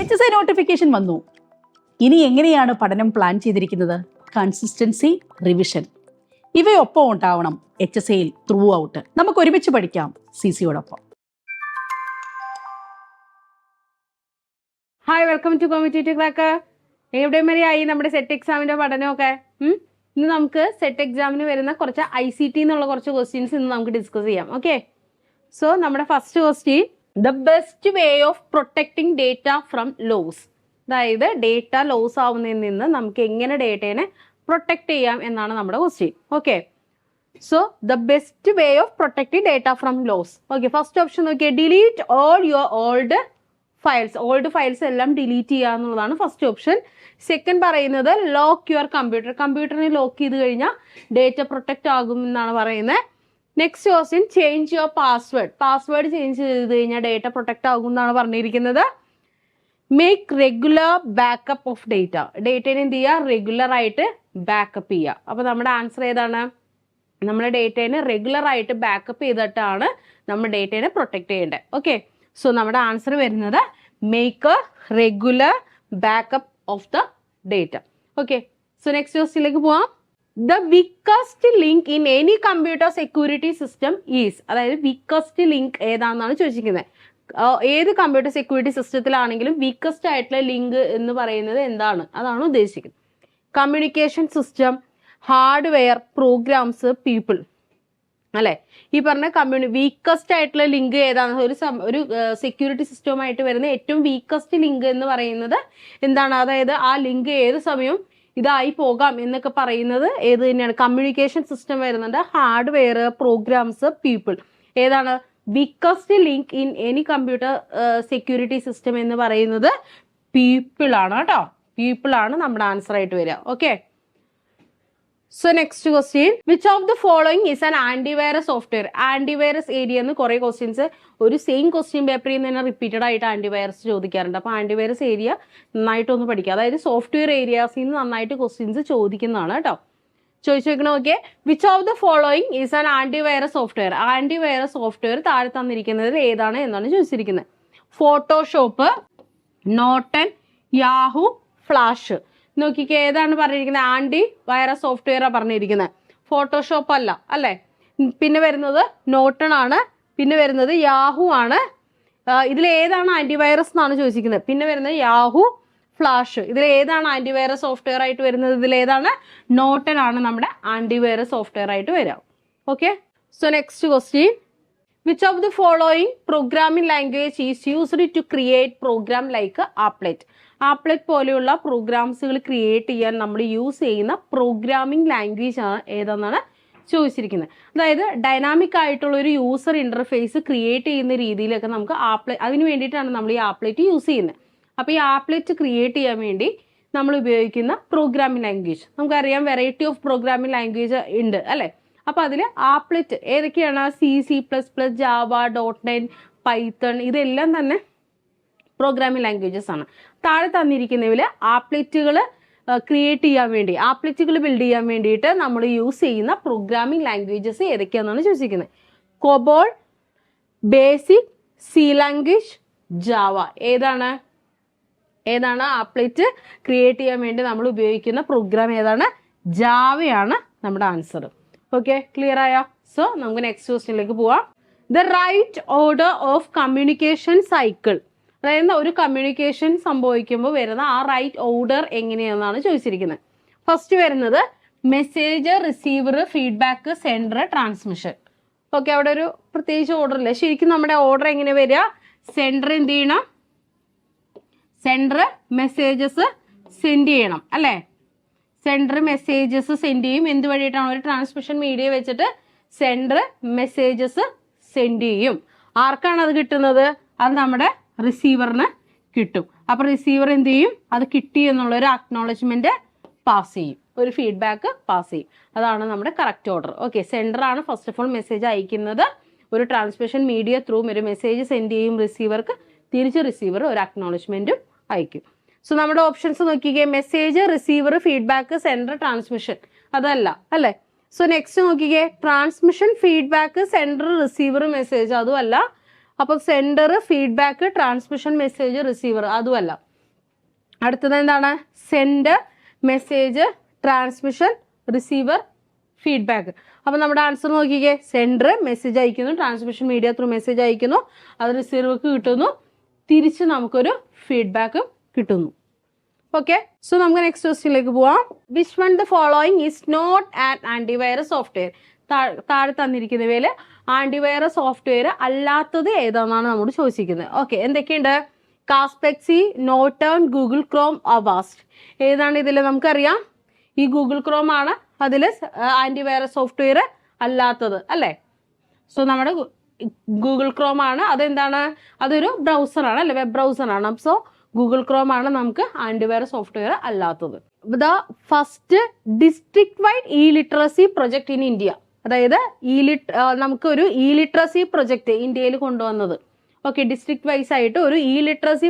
H S I notification വന്നു. ഇനി എങ്ങനെയാണ് പഠനം പ്ലാൻ ചെയ്തിരിക്കുന്നത്? കൺസിസ്റ്റൻസി റിവിഷൻ ഇവയൊപ്പം ഉണ്ടാവണം എച്ച് എസ് ഐയിൽ ത്രൂ ഔട്ട് നമുക്ക് ഒരുമിച്ച് പഠിക്കാം C സിയോടൊപ്പം hi welcome to competitive clerk എവിടെ വരെയായി നമ്മുടെ സെറ്റ് എക്സാമിന്റെ പഠനമൊക്കെ? ഇന്ന് നമുക്ക് സെറ്റ് എക്സാമിന് വരുന്ന കുറച്ച് ഐ സി ടി എന്നുള്ള കുറച്ച് ക്വസ്റ്റ്യൻസ് ഇന്ന് നമുക്ക് ഡിസ്കസ് ചെയ്യാം. ഓക്കെ സോ നമ്മുടെ first question the best way of protecting data from loss അതായത് ഡേറ്റ ലോസ് ആവുന്നതിൽ നിന്ന് നമുക്ക് എങ്ങനെ ഡേറ്റേനെ പ്രൊട്ടക്ട് ചെയ്യാം എന്നാണ് നമ്മുടെ question okay so the best way of protecting data from loss okay first option നോക്കിയേ delete all your old files old files എല്ലാം ഡിലീറ്റ് ചെയ്യുക എന്നുള്ളതാണ് ഫസ്റ്റ് ഓപ്ഷൻ സെക്കൻഡ് പറയുന്നത് ലോക്ക് യുവർ കമ്പ്യൂട്ടർ കമ്പ്യൂട്ടറിനെ ലോക്ക് ചെയ്ത് കഴിഞ്ഞാൽ ഡേറ്റ പ്രൊട്ടക്റ്റ് ആകും എന്നാണ് പറയുന്നത്. Next question change your password password change ചെയ്ത് കഴിഞ്ഞാൽ ഡേറ്റ പ്രൊട്ടക്ട് ആകും എന്നാണ് പറഞ്ഞിരിക്കുന്നത്. Make regular backup of data ഡേറ്റേനെ എന്ത് ചെയ്യുക റെഗുലർ ആയിട്ട് ബാക്കപ്പ് ചെയ്യുക അപ്പൊ നമ്മുടെ ആൻസർ ഏതാണ്? നമ്മുടെ ഡേറ്റേനെ റെഗുലർ ആയിട്ട് ബാക്കപ്പ് ചെയ്തിട്ടാണ് നമ്മൾ ഡേറ്റേനെ പ്രൊട്ടക്ട് ചെയ്യേണ്ടത്. ഓക്കെ സോ നമ്മുടെ ആൻസർ വരുന്നത് make regular backup of the data okay so next ക്വസ്റ്റിലേക്ക് പോവാം. The weakest link in any computer security system is അതായത് വിക്കസ്റ്റ് ലിങ്ക് ഏതാണെന്നാണ് ചോദിച്ചിരിക്കുന്നത്. ഏത് കമ്പ്യൂട്ടർ സെക്യൂരിറ്റി സിസ്റ്റത്തിലാണെങ്കിലും വീക്കസ്റ്റ് ആയിട്ടുള്ള ലിങ്ക് എന്ന് പറയുന്നത് എന്താണ്? അതാണ് ഉദ്ദേശിക്കുന്നത്. Communication system hardware programs people അല്ലെ? ഈ പറഞ്ഞ കമ്മ്യൂണി വീക്കസ്റ്റ് ആയിട്ടുള്ള ലിങ്ക് ഏതാണ്? ഒരു ഒരു സെക്യൂരിറ്റി സിസ്റ്റവുമായിട്ട് വരുന്ന ഏറ്റവും വീക്കസ്റ്റ് ലിങ്ക് എന്ന് പറയുന്നത് എന്താണ്? അതായത് ആ ലിങ്ക് ഏത് സമയവും ഇതായി പോകാം എന്നൊക്കെ പറയുന്നത് ഏത് തന്നെയാണ്? കമ്മ്യൂണിക്കേഷൻ സിസ്റ്റം വരുന്നുണ്ട്. ഹാർഡ്വെയർ പ്രോഗ്രാംസ് പീപ്പിൾ ഏതാണ്? Weakest link in any computer security system എന്ന് പറയുന്നത് പീപ്പിൾ ആണ് കേട്ടോ. പീപ്പിൾ ആണ് നമ്മുടെ ആൻസർ ആയിട്ട് വരിക. Okay so next question which of the following is an antivirus software antivirus area എന്ന് കുറെ ക്വസ്റ്റ്യൻസ് ഒരു സെയിം ക്വസ്റ്റ്യൻ പേപ്പറിൽ നിന്ന് തന്നെ റിപ്പീറ്റഡ് ആയിട്ട് ആന്റിവൈറസ് ചോദിക്കാറുണ്ട്. അപ്പോൾ ആന്റിവൈറസ് ഏരിയ നന്നായിട്ടൊന്ന് പഠിക്കുക അതായത് സോഫ്റ്റ്വെയർ ഏരിയാസിൽ നിന്ന് നന്നായിട്ട് ക്വസ്റ്റ്യൻസ് ചോദിക്കുന്നതാണ് കേട്ടോ. ചോദിച്ചു വെക്കണം okay which of the following is an antivirus software antivirus software താഴെ തന്നിരിക്കുന്നത് ഏതാണ് എന്നാണ് ചോദിച്ചിരിക്കുന്നത്. ഫോട്ടോഷോപ്പ് നോട്ടൻ യാഹു ഫ്ലാഷ് നോക്കിക്കേ ഏതാണ് പറഞ്ഞിരിക്കുന്നത് ആന്റി വൈറസ് സോഫ്റ്റ്വെയർ ആ പറഞ്ഞിരിക്കുന്നത് ഫോട്ടോഷോപ്പ് അല്ല അല്ലേ? പിന്നെ വരുന്നത് നോട്ടൺ ആണ് പിന്നെ വരുന്നത് യാഹു ആണ്. ഇതിൽ ഏതാണ് ആന്റിവൈറസ് എന്നാണ് ചോദിച്ചിരിക്കുന്നത് പിന്നെ വരുന്നത് യാഹു ഫ്ലാഷ് ഇതിൽ ഏതാണ് ആന്റിവൈറസ് സോഫ്റ്റ്വെയർ ആയിട്ട് വരുന്നത്? ഇതിൽ ഏതാണ്? നോട്ടൺ ആണ് നമ്മുടെ ആന്റിവൈറസ് സോഫ്റ്റ്വെയർ ആയിട്ട് വരാം okay so next question which of the following programming language is used to create program like applet applet പോലെയുള്ള പ്രോഗ്രാംസുകൾ ക്രിയേറ്റ് ചെയ്യാൻ നമ്മൾ യൂസ് ചെയ്യുന്ന പ്രോഗ്രാമിംഗ് ലാംഗ്വേജ് ആണ് ഏതെന്നാണ് ചോദിച്ചിരിക്കുന്നത്. അതായത് ഡൈനാമിക് ആയിട്ടുള്ള ഒരു യൂസർ ഇന്റർഫേസ് ക്രിയേറ്റ് ചെയ്യുന്ന രീതിയിലൊക്കെ നമുക്ക് ആപ്ലെ അതിന് വേണ്ടിയിട്ടാണ് നമ്മൾ ഈ ആപ്ലെറ്റ് യൂസ് ചെയ്യുന്നത്. അപ്പോൾ ഈ ആപ്ലെറ്റ് ക്രിയേറ്റ് ചെയ്യാൻ വേണ്ടി നമ്മൾ ഉപയോഗിക്കുന്ന പ്രോഗ്രാമിംഗ് ലാംഗ്വേജ് നമുക്കറിയാം വെറൈറ്റി ഓഫ് പ്രോഗ്രാമിംഗ് ലാംഗ്വേജ് ഉണ്ട് അല്ലേ? അപ്പൊ അതിൽ ആപ്ലെറ്റ് ഏതൊക്കെയാണ്? C C plus plus Java dot net Python ഇതെല്ലാം തന്നെ പ്രോഗ്രാമിംഗ് ലാംഗ്വേജസ് ആണ്. താഴെ തന്നിരിക്കുന്നതിൽ ആപ്ലെറ്റുകൾ ക്രിയേറ്റ് ചെയ്യാൻ വേണ്ടി ആപ്ലെറ്റുകൾ ബിൽഡ് ചെയ്യാൻ വേണ്ടിയിട്ട് നമ്മൾ യൂസ് ചെയ്യുന്ന പ്രോഗ്രാമിംഗ് ലാംഗ്വേജസ് ഏതൊക്കെയാണെന്നാണ് ചോദിച്ചിരിക്കുന്നത്. COBOL BASIC C language Java ഏതാണ്? ഏതാണ് ആപ്ലെറ്റ് ക്രിയേറ്റ് ചെയ്യാൻ വേണ്ടി നമ്മൾ ഉപയോഗിക്കുന്ന പ്രോഗ്രാം ഏതാണ്? ജാവയാണ് നമ്മുടെ ആൻസർ ഓക്കെ ക്ലിയർ ആയോ? സോ നമുക്ക് നെക്സ്റ്റ് ക്വസ്റ്റ്യനിലേക്ക് പോവാം. The right order of communication cycle അതായത് ഒരു കമ്മ്യൂണിക്കേഷൻ സംഭവിക്കുമ്പോൾ വരുന്ന ആ റൈറ്റ് ഓർഡർ എങ്ങനെയാണെന്നാണ് ചോദിച്ചിരിക്കുന്നത്. ഫസ്റ്റ് വരുന്നത് message receiver feedback sender transmission okay അവിടെ ഒരു പ്രത്യേകിച്ച് ഓർഡർ ഇല്ല. ശരിക്കും നമ്മുടെ ഓർഡർ എങ്ങനെ വരിക? സെൻഡർ എന്ത് ചെയ്യണം? സെൻഡർ മെസ്സേജസ് സെൻഡ് ചെയ്യണം അല്ലേ? സെൻഡർ മെസ്സേജസ് സെൻഡ് ചെയ്യും. എന്ത് വഴിയിട്ടാണ് ഒരു ട്രാൻസ്മിഷൻ മീഡിയ വെച്ചിട്ട് സെൻഡർ മെസ്സേജസ് സെൻഡ് ചെയ്യും. ആർക്കാണ് അത് കിട്ടുന്നത്? അത് നമ്മുടെ റിസീവറിന് കിട്ടും. അപ്പൊ റിസീവർ എന്ത് ചെയ്യും? അത് കിട്ടി എന്നുള്ള ഒരു അക്നോളജ്മെന്റ് പാസ് ചെയ്യും. ഒരു ഫീഡ്ബാക്ക് പാസ് ചെയ്യും. അതാണ് നമ്മുടെ കറക്റ്റ് ഓർഡർ ഓക്കെ സെൻഡർ ആണ് ഫസ്റ്റ് ഓഫ് ഓൾ മെസ്സേജ് അയക്കുന്നത്. ഒരു ട്രാൻസ്മിഷൻ മീഡിയ ത്രൂ ഒരു മെസ്സേജ് സെൻഡ് ചെയ്യും റിസീവർക്ക് തിരിച്ച് റിസീവർ ഒരു അക്നോളജ്മെന്റും അയക്കും. സോ നമ്മുടെ ഓപ്ഷൻസ് നോക്കിക്കേ message receiver feedback sender transmission അതല്ല അല്ലേ? സോ നെക്സ്റ്റ് നോക്കിക്കേ transmission feedback sender receiver message അതുമല്ല അപ്പൊ sender feedback transmission message receiver അതുമല്ല അടുത്തത് എന്താണ്? Send message transmission receiver feedback അപ്പോൾ നമ്മുടെ ആൻസർ നോക്കിക്കേ സെൻഡർ മെസ്സേജ് അയക്കുന്നു. ട്രാൻസ്മിഷൻ മീഡിയ ത്രൂ മെസ്സേജ് അയക്കുന്നു. അത് റിസീവർക്ക് കിട്ടുന്നു. തിരിച്ച് നമുക്കൊരു ഫീഡ്ബാക്കും കിട്ടുന്നു. ഓക്കെ സോ നമുക്ക് നെക്സ്റ്റ് ക്വസ്റ്റ്യനിലേക്ക് പോവാം. Which one the following is not an antivirus software താഴെ തന്നിരിക്കുന്നവയിൽ ആന്റിവൈറസ് സോഫ്റ്റ്വെയർ അല്ലാത്തത് ഏതാണെന്നാണ് നമ്മോട് ചോദിച്ചിരിക്കുന്നത്. ഓക്കെ എന്തൊക്കെയുണ്ട്? Kaspersky Norton Google Chrome Avast ഏതാണ് ഇതിൽ നമുക്കറിയാം? ഈ ഗൂഗിൾ ക്രോം ആണ് അതിൽ ആന്റിവൈറസ് സോഫ്റ്റ്വെയർ അല്ലാത്തത് അല്ലേ? സോ നമ്മുടെ ഗൂഗിൾ ക്രോം ആണ്. അതെന്താണ്? അതൊരു ബ്രൗസറാണ് അല്ലെ? വെബ് ബ്രൗസറാണ് സോ ഗൂഗിൾ ക്രോം ആണ് നമുക്ക് ആന്റിവൈറസ് സോഫ്റ്റ്വെയർ അല്ലാത്തത്. The first district wide e literacy project in India അതായത് ഇ ലിറ്റ് നമുക്ക് ഒരു ഇ ലിറ്ററസി പ്രൊജക്ട് ഇന്ത്യയിൽ കൊണ്ടുവന്നത്. ഓക്കെ ഡിസ്ട്രിക്ട് വൈസ് ആയിട്ട് ഒരു ഇ ലിറ്ററസി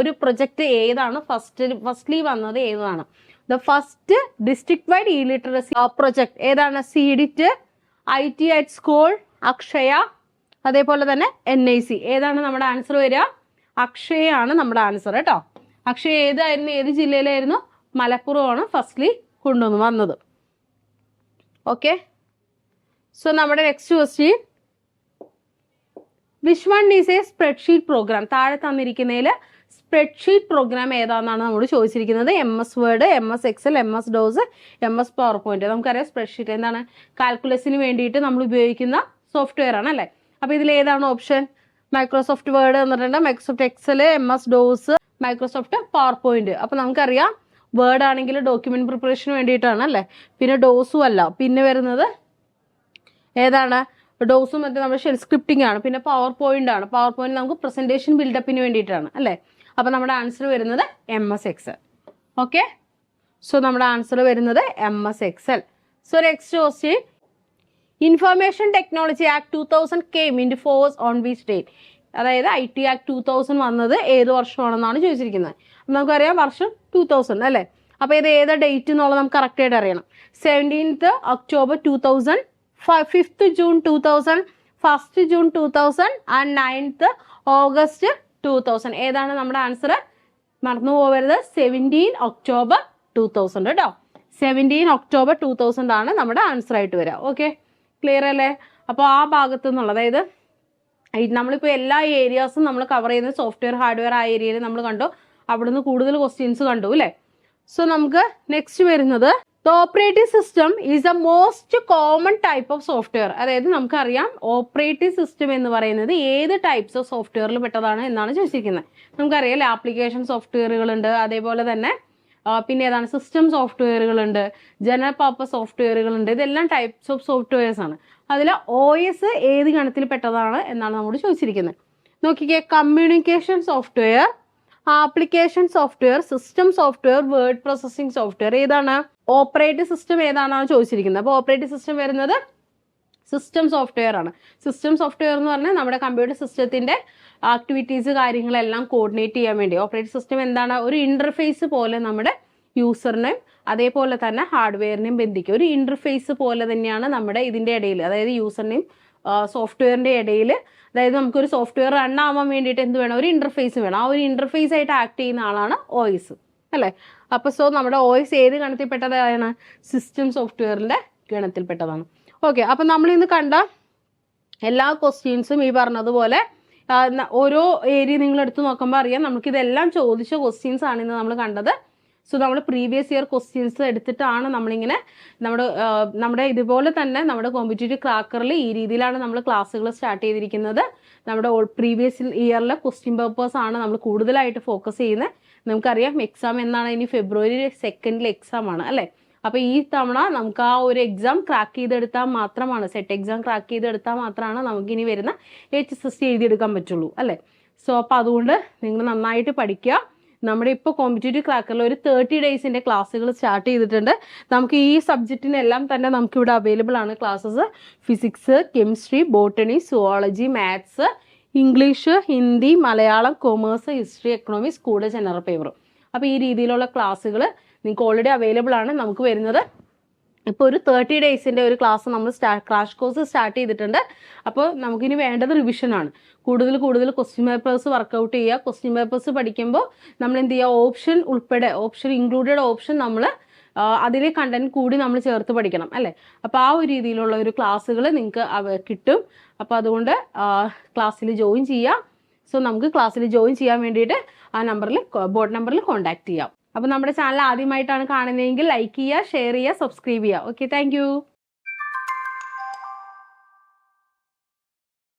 ഒരു പ്രൊജക്ട് ഏതാണ്? ഫസ്റ്റ് ഫസ്റ്റ്ലി വന്നത് ഏതാണ്? The first district wide e literacy project ഏതാണ് CDIT I T at school Akshaya അതേപോലെ തന്നെ എൻ ഐ സി ഏതാണ് നമ്മുടെ ആൻസർ വരിക? അക്ഷയയാണ് നമ്മുടെ ആൻസർ കേട്ടോ. അക്ഷയ ഏതായിരുന്നു? ഏത് ജില്ലയിലായിരുന്നു? മലപ്പുറമാണ് ഫസ്റ്റ്ലി കൊണ്ടുവന്ന് വന്നത്. ഓക്കെ സോ നമ്മുടെ next question which one is a spreadsheet program താഴെ തന്നിരിക്കുന്നതിൽ സ്പ്രെഡ്ഷീറ്റ് പ്രോഗ്രാം ഏതാണെന്നാണ് നമ്മൾ ചോദിച്ചിരിക്കുന്നത്. M S Word M S Excel M S DOS M S PowerPoint നമുക്കറിയാം സ്പ്രെഡ്ഷീറ്റ് എന്താണ്? കാൽക്കുലസിന് വേണ്ടിയിട്ട് നമ്മൾ ഉപയോഗിക്കുന്ന സോഫ്റ്റ്വെയർ ആണ് അല്ലേ? അപ്പോൾ ഇതിൽ ഏതാണ് option Microsoft Word എന്നിട്ടുണ്ട്. Microsoft Excel M S DOS Microsoft PowerPoint അപ്പൊ നമുക്കറിയാം വേർഡ് ആണെങ്കിൽ ഡോക്യുമെന്റ് പ്രിപ്പറേഷന് വേണ്ടിയിട്ടാണ് അല്ലേ? പിന്നെ ഡോസും അല്ല. പിന്നെ വരുന്നത് ഏതാണ്? ഡോസും മറ്റേ നമ്മുടെ ഷെൽ സ്ക്രിപ്റ്റിംഗ് ആണ്. പിന്നെ പവർ പോയിന്റ് ആണ്. പവർ പോയിന്റ് നമുക്ക് പ്രസന്റേഷൻ ബിൽഡപ്പിന് വേണ്ടിയിട്ടാണ് അല്ലേ? അപ്പൊ നമ്മുടെ ആൻസർ വരുന്നത് M S Excel okay so നമ്മുടെ ആൻസർ വരുന്നത് M S Excel so next question information technology act two thousand came in force on which date അതായത് I T act two thousand വന്നത് ഏത് വർഷമാണെന്നാണ് ചോദിച്ചിരിക്കുന്നത്. നമുക്കറിയാം വർഷം ടു തൗസൻഡ് അല്ലേ? അപ്പോൾ ഇത് ഏത് ഡേറ്റ് എന്നുള്ളത് നമുക്ക് കറക്റ്റ് ആയിട്ട് അറിയണം. Seventeenth October two thousand fifth June two thousand first June two thousand and ninth August two thousand ഏതാണ് നമ്മുടെ ആൻസർ മറന്നു പോകരുത് സെവന്റീൻ ഒക്ടോബർ ടു തൗസൻഡ് കേട്ടോ സെവന്റീൻ ഒക്ടോബർ ടു തൗസൻഡ് ആണ് നമ്മുടെ ആൻസർ ആയിട്ട് വരിക. ഓക്കെ ക്ലിയർ അല്ലേ? അപ്പോൾ ആ ഭാഗത്തു നിന്നുള്ള അതായത് നമ്മളിപ്പോൾ എല്ലാ ഏരിയാസും നമ്മൾ കവർ ചെയ്യുന്ന സോഫ്റ്റ്വെയർ ഹാർഡ്വെയർ ആ ഏരിയയിൽ നമ്മൾ കണ്ടു. അവിടുന്ന് കൂടുതൽ ക്വസ്റ്റ്യൻസ് കണ്ടു അല്ലേ? സോ നമുക്ക് നെക്സ്റ്റ് വരുന്നത് the operating system is a most common type of software അതായത് നമുക്കറിയാം ഓപ്പറേറ്റിംഗ് സിസ്റ്റം എന്ന് പറയുന്നത് ഏത് ടൈപ്സ് ഓഫ് സോഫ്റ്റ്വെയറിൽ പെട്ടതാണ് എന്നാണ് ചോദിച്ചിരിക്കുന്നത്. നമുക്കറിയാം ആപ്ലിക്കേഷൻ സോഫ്റ്റ്വെയറുകളുണ്ട് അതേപോലെ തന്നെ പിന്നെ ഏതാണ്? സിസ്റ്റം സോഫ്റ്റ്വെയറുകളുണ്ട് ജനറൽ പർപ്പസ് സോഫ്റ്റ്വെയറുകളുണ്ട് ഇതെല്ലാം ടൈപ്സ് ഓഫ് സോഫ്റ്റ്വെയർസ് ആണ്. അതിൽ ഒ എസ് ഏത് ഗണത്തിൽ പെട്ടതാണ് എന്നാണ് നമ്മോട് ചോദിച്ചിരിക്കുന്നത്. നോക്കിക്കേ communication software application software system software word processing software ഏതാണ്? ഓപ്പറേറ്റിംഗ് സിസ്റ്റം ഏതാണെന്നാണ് ചോദിച്ചിരിക്കുന്നത്. അപ്പോൾ ഓപ്പറേറ്റിംഗ് സിസ്റ്റം വരുന്നത് സിസ്റ്റം സോഫ്റ്റ്വെയർ ആണ്. സിസ്റ്റം സോഫ്റ്റ്വെയർ എന്ന് പറഞ്ഞാൽ നമ്മുടെ കമ്പ്യൂട്ടർ സിസ്റ്റത്തിന്റെ ആക്ടിവിറ്റീസ് കാര്യങ്ങളെല്ലാം കോർഡിനേറ്റ് ചെയ്യാൻ വേണ്ടി. ഓപ്പറേറ്റിംഗ് സിസ്റ്റം എന്താണ്? ഒരു ഇന്റർഫേസ് പോലെ നമ്മുടെ യൂസറിനെയും അതേപോലെ തന്നെ ഹാർഡ്വെയറിനെയും ബന്ധിക്കും. ഒരു ഇന്റർഫേസ് പോലെ തന്നെയാണ് നമ്മുടെ ഇതിന്റെ ഇടയിൽ അതായത് യൂസറിനെയും സോഫ്റ്റ്വെയറിന്റെ ഇടയിൽ. അതായത് നമുക്കൊരു സോഫ്റ്റ്വെയർ റൺ ആവാൻ വേണ്ടിയിട്ട് എന്ത് വേണം? ഒരു ഇന്റർഫേസ് വേണം. ആ ഒരു ഇന്റർഫേസ് ആയിട്ട് ആക്ട് ചെയ്യുന്ന ആളാണ് ഓയിസ് അല്ലേ? അപ്പൊ സോ നമ്മുടെ ഓയിസ് ഏത് ഗണത്തിൽപ്പെട്ടതാണ്? സിസ്റ്റം സോഫ്റ്റ്വെയറിന്റെ ഗണത്തിൽപ്പെട്ടതാണ്. ഓക്കെ അപ്പൊ നമ്മൾ ഇന്ന് കണ്ട എല്ലാ ക്വസ്റ്റ്യൻസും ഈ പറഞ്ഞതുപോലെ ഓരോ ഏരിയ നിങ്ങൾ എടുത്ത് നോക്കുമ്പോൾ അറിയാം നമുക്ക് ഇതെല്ലാം ചോദിച്ച ക്വസ്റ്റ്യൻസ് ആണ് ഇന്ന് നമ്മൾ കണ്ടത്. സോ നമ്മൾ പ്രീവിയസ് ഇയർ ക്വസ്റ്റ്യൻസ് എടുത്തിട്ടാണ് നമ്മളിങ്ങനെ നമ്മുടെ നമ്മുടെ ഇതുപോലെ തന്നെ നമ്മുടെ കോമ്പറ്റേറ്റീവ് ക്രാക്കറിൽ ഈ രീതിയിലാണ് നമ്മൾ ക്ലാസ്സുകൾ സ്റ്റാർട്ട് ചെയ്തിരിക്കുന്നത്. നമ്മുടെ പ്രീവിയസ് ഇയറിലെ ക്വസ്റ്റ്യൻ പേപ്പേഴ്സ് ആണ് നമ്മൾ കൂടുതലായിട്ട് ഫോക്കസ് ചെയ്യുന്നത്. നമുക്കറിയാം എക്സാം എന്നാണ് ഇനി ഫെബ്രുവരി സെക്കൻഡിൽ എക്സാം ആണ് അല്ലേ? അപ്പൊ ഈ തവണ നമുക്ക് ആ ഒരു എക്സാം ക്രാക്ക് ചെയ്തെടുത്താൽ മാത്രമാണ് സെറ്റ് എക്സാം ക്രാക്ക് ചെയ്തെടുത്താൽ മാത്രമാണ് നമുക്ക് ഇനി വരുന്ന എച്ച് എസ് എസ് ടി എഴുതിയെടുക്കാൻ പറ്റുള്ളൂ അല്ലേ? സോ അപ്പൊ അതുകൊണ്ട് നിങ്ങൾ നന്നായിട്ട് പഠിക്കുക. നമ്മുടെ ഇപ്പോൾ കോമ്പറ്റേറ്റീവ് ക്രാക്കറിൽ ഒരു തേർട്ടി ഡേയ്സിന്റെ ക്ലാസ്സുകൾ സ്റ്റാർട്ട് ചെയ്തിട്ടുണ്ട്. നമുക്ക് ഈ സബ്ജക്റ്റിനെല്ലാം തന്നെ നമുക്ക് ഇവിടെ അവൈലബിൾ ആണ്. Classes physics chemistry botany zoology maths English Hindi Malayalam commerce history economics കൂടെ ജനറൽ പേപ്പറും അപ്പോൾ ഈ രീതിയിലുള്ള ക്ലാസ്സുകൾ നിങ്ങൾക്ക് ഓൾറെഡി അവൈലബിൾ ആണ് നമുക്ക് വരുന്നത്. ഇപ്പോൾ ഒരു തേർട്ടി ഡേയ്സിന്റെ ഒരു ക്ലാസ് നമ്മൾ സ്റ്റാ ക്രാഷ് കോഴ്സ് സ്റ്റാർട്ട് ചെയ്തിട്ടുണ്ട്. അപ്പോൾ നമുക്കിനി വേണ്ടത് റിവിഷനാണ് കൂടുതൽ കൂടുതൽ ക്വസ്റ്റ്യൻ പേപ്പേഴ്സ് വർക്കൗട്ട് ചെയ്യുക. ക്വസ്റ്റ്യൻ പേപ്പേഴ്സ് പഠിക്കുമ്പോൾ നമ്മൾ എന്ത് ചെയ്യുക? ഓപ്ഷൻ ഉൾപ്പെടെ ഓപ്ഷൻ ഇൻക്ലൂഡഡ് ഓപ്ഷൻ നമ്മൾ അതിലെ കണ്ടന്റ് കൂടി നമ്മൾ ചേർത്ത് പഠിക്കണം അല്ലേ? അപ്പോൾ ആ ഒരു രീതിയിലുള്ള ഒരു ക്ലാസ്സുകൾ നിങ്ങൾക്ക് കിട്ടും. അപ്പോൾ അതുകൊണ്ട് ക്ലാസ്സിൽ ജോയിൻ ചെയ്യുക. സോ നമുക്ക് ക്ലാസ്സിൽ ജോയിൻ ചെയ്യാൻ വേണ്ടിയിട്ട് ആ നമ്പറിൽ ബോർഡ് നമ്പറിൽ കോൺടാക്ട് ചെയ്യാം. അപ്പോൾ നമ്മുടെ ചാനൽ ആദ്യമായിട്ടാണ് കാണുന്നതെങ്കിൽ ലൈക്ക് ചെയ്യുക ഷെയർ ചെയ്യുക സബ്സ്ക്രൈബ് ചെയ്യുക. Okay thank